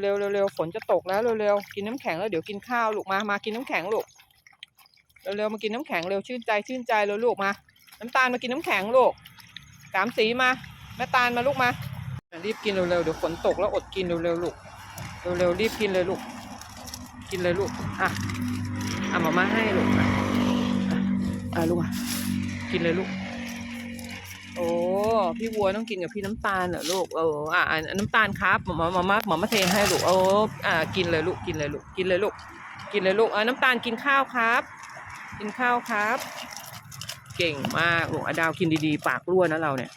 เร็วเร็วๆฝนจะตกแล้วเร็วๆกินน้ำแข็งแล้วเดี๋ยวกินข้าวลูกมามากินน้ำแข็งลูกเร็วๆมากินน้ำแข็งเร็วชื่นใจชื่นใจเร็วลูกมา น้ำตาลมากินน้ำแข็งลูกสามสีมาแม่ตาลมาลูกมารีบกินเร็วๆเดี๋ยวฝนตกแล้วอดกินเร็วๆลูกเร็วๆรีบกินเลยลูก กินเลยลูกอะเอามามาให้ลูกอะอะอะลูกอะกินเลยลูก โอ้พี่วัวต้องกินกับพี่น้ำตาลเหรอลูกเอออะน้ำตาลครับหมอมอหมอมาหมอมาเทให้ลูกโอ้อะกินเลยลูกกินเลยลูกกินเลยลูกกินเลยลูกอะน้ำตาลกินข้าวครับ กินข้าวครับ เก่งมากลูกอะดาวกินดีๆ ปากรั่วนะเราเนี่ย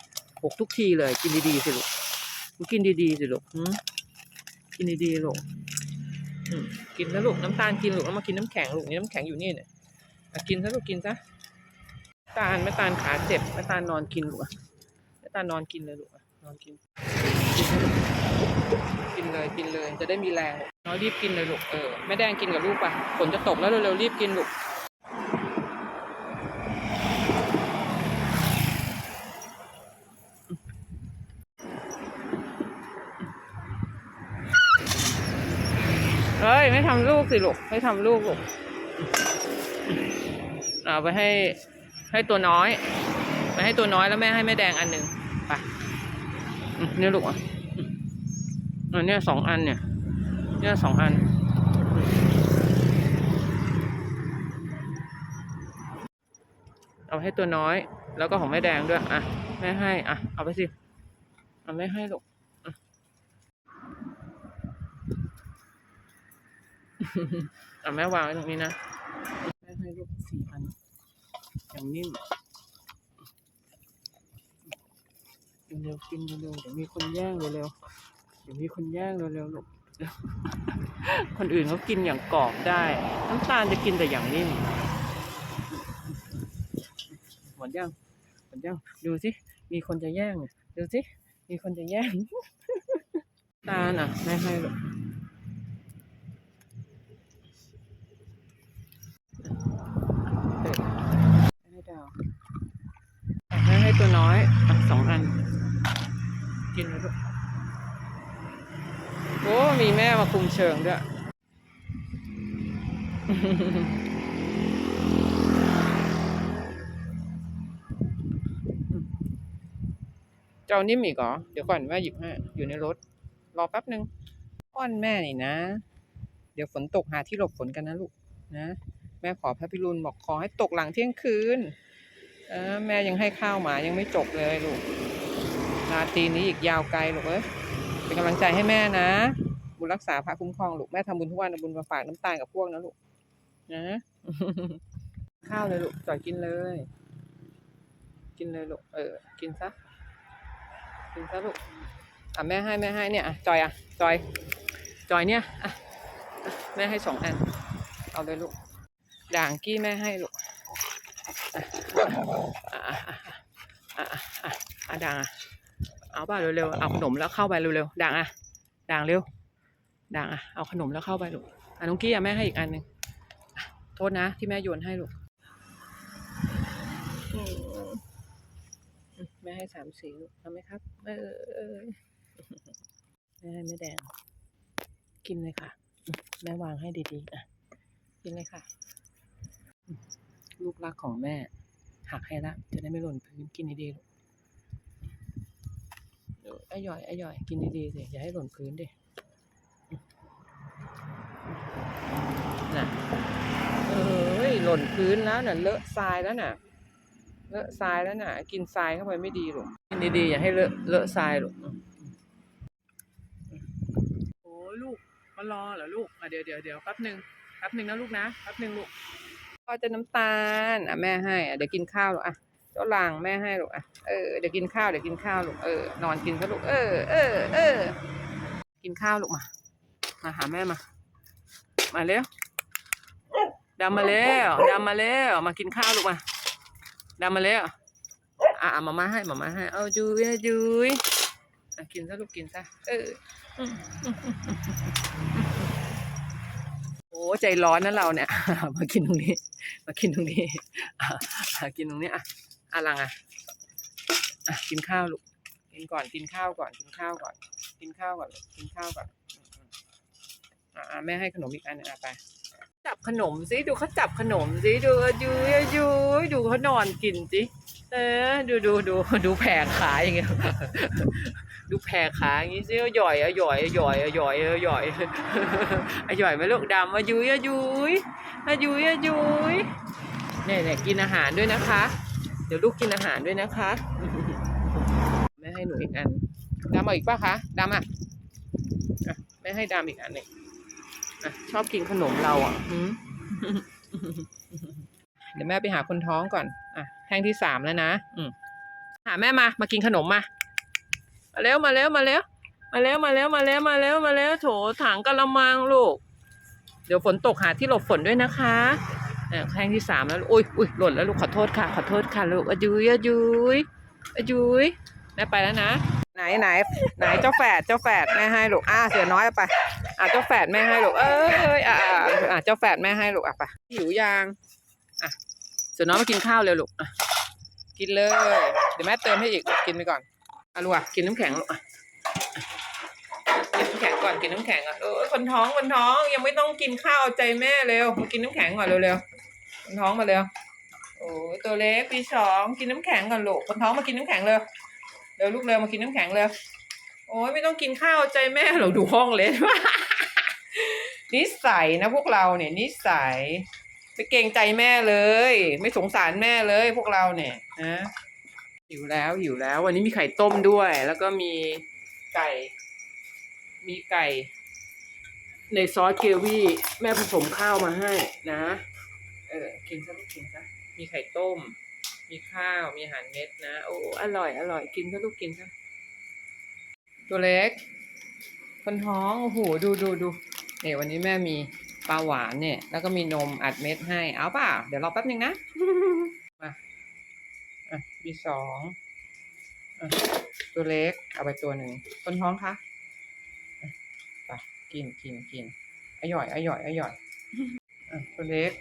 หกทุกทีเลย กินดีๆสิลูกลูกินดีๆสิลูกกินดีๆลูกกินแล้วลูกน้ำตาลกินลูกแล้วมากินน้ำแข็งลูกนี่น้ำแข็งอยู่นี่เนี่ยกินซะลูกกินซะ ตาลแม่ตาลขาเจ็บแม่ตาลนอนกินลูกอะแม่ตาลนอนกินเลยลูกอะนอนกินกินซะลูกกินเลยกินเลยจะได้มีแรงน้อยรีบกินเลยลูกเออแม่แดงกินกับลูกปะฝนจะตกแล้วเร็วๆรีบกินลูกเฮ้ยไม่ทำลูกสิลูกไม่ทำลูกลูกเอาไปให้ ให้ตัวน้อยไปให้ตัวน้อยแล้วแม่ให้แม่แดงอันหนึ่งไปเนี่ลูกอะอืมอันเนี้ยสองอันเนี่ยเนี่ยสองอันเอาให้ตัวน้อย แล้วก็ของแม่แดงด้วยอะแม่ให้อะเอาไปสิเอาไม่ให้ลูกอะแม่วางไว้ตรงนี้นะแม่ให้ลูกสี่พัน อย่างนิ่มเร็วๆกินเร็วๆเดี๋ยวมีคนแย่งเร็วๆเดี๋ยวมีคนแย่งเร็วๆลูกคนอื่นเขากินอย่างกรอบได้ น้ำตาลจะกินแต่อย่างนิ่มหมดยังหมดยังดูสิมีคนจะแย่งดูสิมีคนจะแย่งตาลอะแม่ให้ลูกให้ดาวแม่ให้ตัว น้อยสองอัน กินเลยลูกโอ้มีแม่มาคุมเชิงด้วยเจ้านิ่มอีกเหรอ เดี๋ยวก่อนแม่หยิบให้อยู่ในรถ รอแป๊บหนึ่งป้อนแม่นี่นะ เดี๋ยวฝนตกหาที่หลบฝนกันนะลูกนะ แม่ขอพระพิรุณบอกขอให้ตกหลังเที่ยงคืน แม่ยังให้ข้าวหมายังไม่จบเลยลูกราตรีนี้อีกยาวไกลลูกเอ้ยเป็นกำลังใจให้แม่นะ บุญรักษาพระคุ้มครองลูกแม่ทำบุญทุกวันบุญมาฝากน้ำตาลกับพวกนะลูกนะข้าวเลยลูกจ่อยกินเลย กินเลยลูกเออ กินซะกินซะลูกอะแม่ให้แม่ให้เนี่ยอะจอยอะจอย จอยเนี่ยอะแม่ให้สองอัน เอาเลยลูกด่างกี้แม่ให้ลูก อะอะอะอะด่างอะเอาป่ะเร็วๆเอาขนมแล้วเข้าไปเร็วๆด่างอะด่างเร็วด่างอะเอาขนมแล้วเข้าไปลูกอะน้องกี้อะแม่ให้อีกอันหนึ่งโทษนะที่แม่โยนให้ลูกแม่ให้สามสีลูกเอาไหมครับเออแม่ให้แม่แดง กินเลยค่ะ แม่วางให้ดีๆอะกินเลยค่ะ ลูกรักของแม่ หักให้ละ จะได้ไม่หล่นพื้นกินดีๆลูกเดี๋ยวไอ้ย่อยไอ้ย่อยกินดีๆสิอย่าให้หล่นพื้นดิน่ะเอ้ยหล่นพื้นแล้วน่ะเลอะทรายแล้วน่ะ เลอะทรายแล้วน่ะ กินทรายเข้าไปไม่ดีหรอกกินดีๆอย่าให้เลอะเลอะทรายหรอกโอ้ลูกมารอเหรอลูกอะเดี๋ยวเดี๋ยวเดี๋ยวแป๊บหนึ่งแป๊บหนึ่งนะลูกนะแป๊บหนึ่งลูก พ่อจะน้ำตาลอะแม่ให้อะเดี๋ยวกินข้าวลูกอะเจ้าหลางแม่ให้ลูกอะเออเดี๋ยวกินข้าวเดี๋ยวกินข้าวลูกเออนอนกินซะลูกเออเออเออกินข้าวลูกมามาหาแม่มา มาเร็วดำมาแล้วดำมาแล้วมากินข้าวลูกมาดำมาแล้วอะอะมามาให้มามาให้เอาจุยจุยกินซะลูกกินซะเอออืมอืมอืมอืมอืม โอ้ใจร้อนนะเราเนี่ย มากินตรงนี้ มากินตรงนี้กินตรงนี้อะอะลังอะอะกินข้าวลูกกินก่อนกินข้าวก่อนกินข้าวก่อน กินข้าวก่อนกินข้าวก่อนอืมอืมอะแม่ให้ขนมอีกอันนึงอะไปจับขนมสิดูเขาจับขนมสิดูอะดูอะดูดูเขานอนกินสิเออ ดูดูดูดูแผงขายอย่างเงี้ย ดูแผงขาอย่างงี้สิหย่อยอะหย่อยอะหย่อยอะหย่อยอะหย่อยอะหย่อยไหมลูกดำอะยุยอะยุยอะยุยอะยุยเนี่ยเนี่ยกินอาหารด้วยนะคะ เดี๋ยวลูกกินอาหารด้วยนะคะแม่ให้หนูอีกอันดำเอาอีกป่ะคะดำอะอะแม่ให้ดำอีกอันหนึ่งชอบกินขนมเราอะเดี๋ยวแม่ไปหาคนท้องก่อน อะแท่งที่สามแล้วนะ อืหาแม่มา มากินขนมมา มาแล้วมาแล้วมาแล้ว มาแล้วมาแล้วมาแล้วมาแล้วมาแล้วโถถังกะละมังลูก เดี๋ยวฝนตกหาที่หลบฝนด้วยนะคะแข้งที่สามแล้วอุ้ยอุ้ยหล่นแล้วลูกขอโทษค่ะ ขอโทษค่ะลูกอายุยอายุยอายุยแม่ไปแล้วนะ ไหนไหนไหนเจ้าแฝดเจ้าแฝดแม่ให้ลูกอะเสือน้อยไปอะเจ้าแฝดแม่ให้ลูกเอ้ยอะอะเจ้าแฝดแม่ให้ลูกอะไปหิวยางอะเสือน้อยมากินข้าวเร็วลูกกินเลย เดี๋ยวแม่เติมให้อีกกินไปก่อน อะลูกอะกินน้ำแข็งลูกอะกินน้ำแข็งก่อนกินน้ำแข็งอะเออคนท้องคนท้องยังไม่ต้องกินข้าวเอาใจแม่เร็วมากินน้ำแข็งก่อนเร็วๆคนท้องมาเร็วโอ้ตัวเล็กปีสองกินน้ำแข็งก่อนลูกคนท้องมากินน้ำแข็งเร็วเร็วลูกเร็วมากินน้ำแข็งเร็วโอ้ยไม่ต้องกินข้าวใจแม่หรอกดูห้องเลยนิสัยนะพวกเราเนี่ยนิสัยไปเกรงใจแม่เลย ไม่สงสารแม่เลยพวกเราเนี่ยนะ หิวแล้วหิวแล้ว วันนี้มีไข่ต้มด้วย แล้วก็มีไก่ มีไก่ ในซอสเกวี่ แม่ผสมข้าวมาให้นะ เออกินซะลูกกินซะมีไข่ต้ม มีข้าวมีอาหารเม็ดนะ โอ้อร่อย อร่อยกินซะลูกกินซะตัวเล็ก คนท้องโอ้โหดูดูดูเนี่ยวันนี้แม่มีปลาหวานเนี่ย แล้วก็มีนมอัดเม็ดให้เอาเปล่าเดี๋ยวรอแป๊บนึงนะ มีสองอะตัวเล็กเอาไปตัวหนึ่งคนท้องคะอะไปกินกินกินอร่อยอร่อยอร่อยอะตัวเล็ก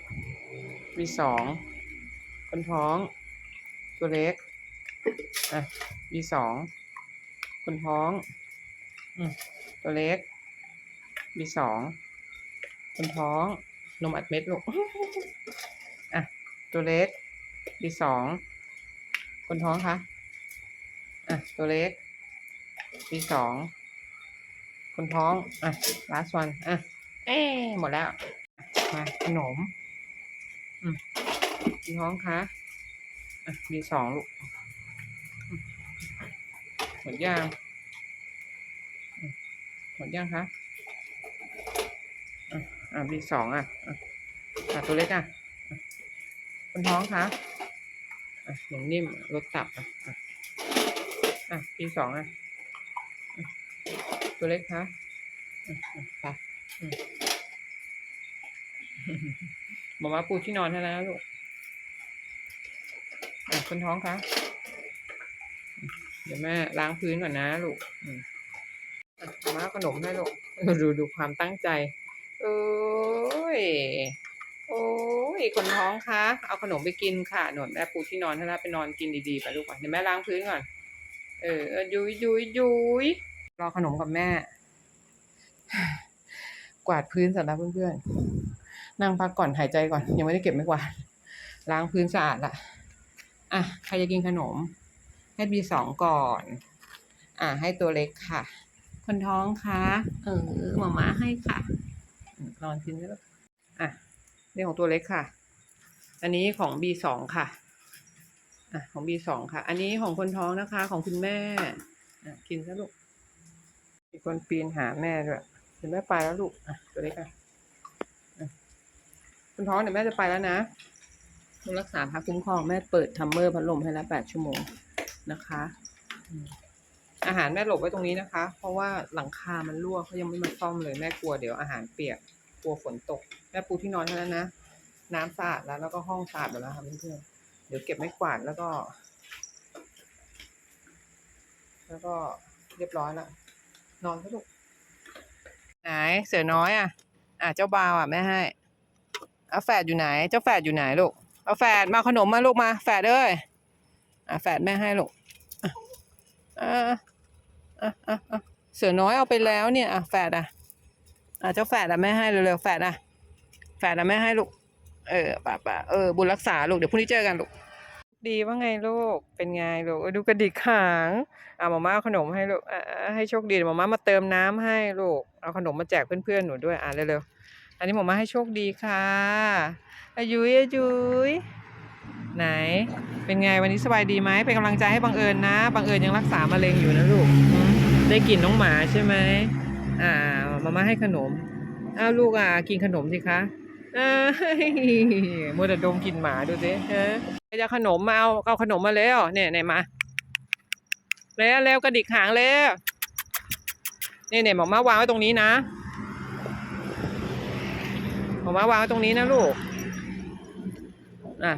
มีสองคนท้อง ตัวเล็กอะมีสองคนท้องอืมตัวเล็ก มีสองคนท้อง นมอัดเม็ดลูกอะตัวเล็ก มีสอง คนท้องคะอะตัวเล็กมีสองคนท้อง อะ last one อะ เอ้หมดแล้ว มาขนมอืมคนท้องคะอะมีสองลูกหมดยังหมดยังคะอะอะบีสองอะอะตัวเล็กอะคนท้องคะ่ะ หนุ่มนิ่มลดตับอะอะอะบีสองอะตัวเล็กคะอะอะไปอืมหมาปูที่นอนให้แล้วลูกอะคนท้องคะ เดี๋ยวแม่ล้างพื้นก่อนนะลูกอะเอาขนมให้ลูก ดูดูความตั้งใจโอ้ย อ้ยคนท้องคะเอาขนมไปกินค่ะ หนวดแม่ปูที่นอนให้ล้วไปนอนกินดีๆไปลูกไปเดี๋ยวแม่ล้างพื้นก่อน เออยุยยุยยุยรอขนมกับแม่ กวาดพื้นสร็จแล้วเพื่อนๆ นั่งพักก่อนหายใจก่อน ยังไม่ได้เก็บไม่กวาดล้างพื้นสะอาดละอะใครจะกินขนม ให้บีสองก่อน อะให้ตัวเล็กค่ะ คนท้องคะเออหมาม้าให้ค่ะนอนกินได้แล้วอะ เรื่องของตัวเล็กค่ะ อันนี้ของ B สองค่ะอะ ของ B สองค่ะ อันนี้ของคนท้องนะคะ ของคุณแม่อะกินซะลูกมีคนปีนหาแม่ด้วยเห็นแม่ไปแล้วลูกอะตัวเล็กอะอะคนท้องเดี๋ยวแม่จะไปแล้วนะดูรักษาพักคุ้มครองแม่เปิดทัมเมอร์พัดลมให้แล้วแปดชั่วโมงนะคะอืมอาหารแม่หลบไว้ตรงนี้นะคะ เพราะว่าหลังคามันรั่วเขายังไม่มาซ่อมเลยแม่กลัวเดี๋ยวอาหารเปียก กลัวฝนตก แม่ปูที่นอนเท่านั้นนะ น้ำสะอาดแล้ว แล้วก็ห้องสะอาดแล้วค่ะเพื่อนๆเดี๋ยวเก็บไม้กวาดแล้วก็ แล้วก็เรียบร้อยแล้วนอนก็ลูกไหนเสือน้อยอะ อะเจ้าบาวอะแม่ให้เอาแฝดอยู่ไหน เจ้าแฝดอยู่ไหนลูกเอาแฝดมาขนมมาลูกมาแฝดเอ้ยอะแฝดแม่ให้ลูกอะอะอะอะเสือน้อยเอาไปแล้วเนี่ยอะแฝดอะ อะเจ้าแฝดอะแม่ให้เร็วๆแฝดอะแฝดอะแม่ให้ลูก เออป่าป่าเออ บุญรักษาลูกเดี๋ยวพรุ่งนี้เจอกันลูก ดีว่าไงลูก เป็นไงลูกดูกระดิกหางอะหมาม่าเอาขนมให้ลูกอะให้โชคดีหมาม่ามาเติมน้ำให้ลูก เอาขนมมาแจกเพื่อนๆหนูด้วยอะเร็วๆ อันนี้หมาม่าให้โชคดีค่ะอายุยอายุยไหน เป็นไงวันนี้สบายดีไหมเป็นกำลังใจให้บังเอิญนะ บังเอิญยังรักษามะเร็งอยู่นะลูก ได้กลิ่นน้องหมาใช่ไหม อ่ามาม่าให้ขนมอ้าวลูกอะกินขนมสิคะเอ้ยมัวแต่ดมกลิ่นหมาดูสิเออจะขนมมาเอาเอาขนมมาแล้วเนี่ยเนี่ยมาแล้วแล้วกระดิกหางแล้วนี่ยเนี่ยหมอมาวางไว้ตรงนี้นะหมอมาวางไว้ตรงนี้นะลูกอะ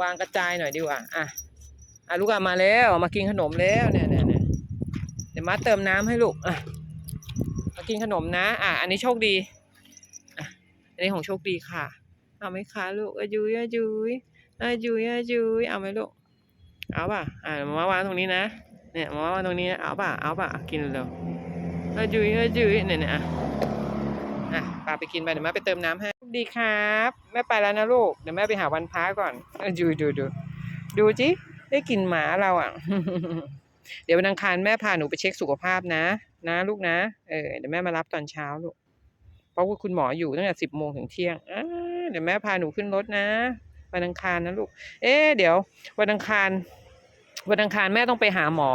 วางกระจายหน่อยดีกว่าอะอะลูกอะมาแล้วมากินขนมแล้วเนี่ยเนี่ยเนี่ยเดี๋ยวมาเติมน้ำให้ลูกอะ กินขนมนะ อะ อันนี้โชคดีอะอันนี้ของโชคดีค่ะ เอาไหมคะลูกอายุยอายุยอายุยอายุยเอาไหมลูก เอาป่ะ อะมาวางตรงนี้นะ เนี่ยมาวางตรงนี้นะ เอาป่ะ เอาป่ะ กินเร็วอายุยอายุยเนี่ยเนี่ยอะอะปาไปกินไปเดี๋ยวแม่ไปเติมน้ำให้ ดีครับแม่ไปแล้วนะลูก เดี๋ยวแม่ไปหาวันพักก่อนเออดูดูดูดูจิได้กลินหมาเราอะ เดี๋ยววันอังคารแม่พาหนูไปเช็คสุขภาพนะ นะ ลูกนะ เออเดี๋ยวแม่มารับตอนเช้าลูก เพราะว่าคุณหมออยู่ตั้งแต่สิบโมงถึงเที่ยงเดี๋ยวแม่พาหนูขึ้นรถนะ วันอังคารนะลูก เอ๊เดี๋ยว วันอังคาร วันอังคารแม่ต้องไปหาหมอ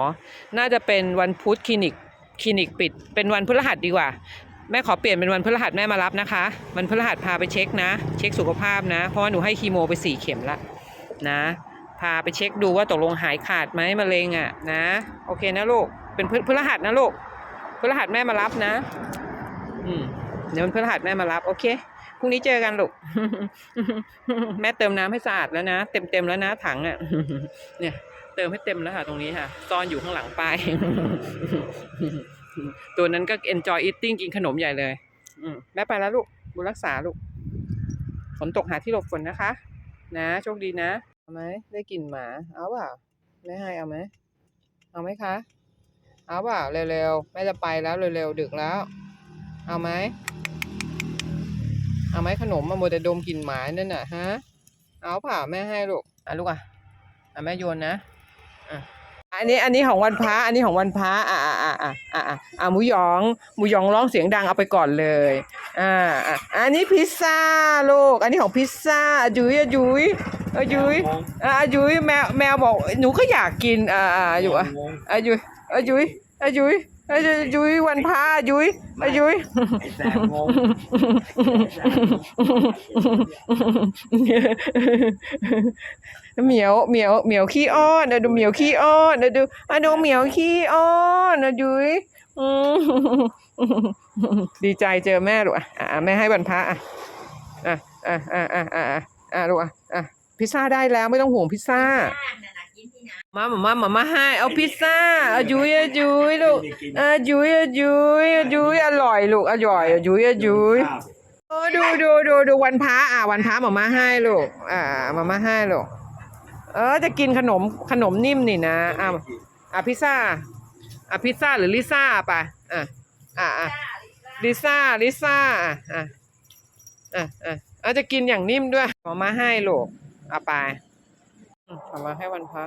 น่าจะเป็นวันพุธคลินิก คลินิกปิด เป็นวันพฤหัสดีกว่าแม่ขอเปลี่ยนเป็นวันพฤหัสแม่มารับนะคะวันพฤหัสพาไปเช็คนะ เช็คสุขภาพนะ เพราะว่าหนูให้คีโมไปสี่เข็มละนะาไปเช็คดูว่าตกลงหายขาดไหมมะเร็งอะนะโอเคนะลูกเป็นพฤพฤหัสนะลูกพฤหัสแม่มารับนะ อืมเดี๋ยววันพฤหัสแม่มารับโอเคพรุ่งนี้เจอกันลูกแม่เติมน้ำให้สะอาดแล้วนะเต็มเต็มแล้วนะถังอะเนี่ยเติมให้เต็มแล้วค่ะตรงนี้ค่ะซ่อนอยู่ข้างหลังป้ายตัวนั้นก็ enjoy eating กินขนมใหญ่เลยอืมแม่ไปแล้วลูกบุรักษาลูกฝนตกหาที่หลบฝนนะคะ นะ โชคดีนะ เอาไหมได้กลิ่นหมา เอาเปล่าแม่ให้เอาไหมเอาไหมคะ เอาเปล่าเร็วๆแม่จะไปแล้วเร็วๆดึกแล้ว เอาไหมเอาไหมขนมมาโมวแต่ดมกลิ่นหมานั่นน่ะฮะเอาเปล่าแม่ให้ลูกอะลูกอะอะแม่โยนนะอะอันนี้อันนี้ของวันพระอันนี้ของวันพระอ่าอ่าอ่าอ่าอ่าอ่าหมูหยองหมูหยองร้องเสียงดังเอาไปก่อนเลยอ่าอ่าอันนี้พิซซ่าลูกอันนี้ของพิซซ่าจุ๋ยอะจุ๋ย เออยุ้ยอะยุ้ยแมวแมวบอกหนูก็อยากกินอ่าออยู่อะอ่ยุ้ยอ่ยุ้ยอ่ยุ้ยอ่ยุ้ยวันพระอ่ยุ้ยอ่ยุ้ยไอ้แสบงงเหมียวเหมียวเหมียวขี้อ้อนอะดูเหมียวขี้อ้อนอะดูอะดูเหมียวขี้อ้อนอะยุ้ยดีใจเจอแม่หรออะแม่ให้วันพระอะอะอะอะอะอะลูกอะอะ พิซซ่าได้แล้วไม่ต้องห่วงพิซซ่ามามามามามาให้เอาพิซซ่าอะยุ้ยอะยุ้ยลูกอะยุ้ยอะยุ้ยอะยุ้ยอร่อยลูกอร่อยอะยุ้ยอะยุ้ยโอ้ดูดูดูดูวันพระอะวันพระหมามาให้ลูกอ่าหมามาให้ลูกเออจะกินขนมขนมนิ่มนี่นะอะอะพิซซ่าอะพิซซ่าหรือลิซ่าไปอะอะอะลิซ่าลิซ่าอะอะอะอะอะจะกินอย่างนิ่มด้วยหมามาให้ลูก เอาไปทำมาให้วันพระ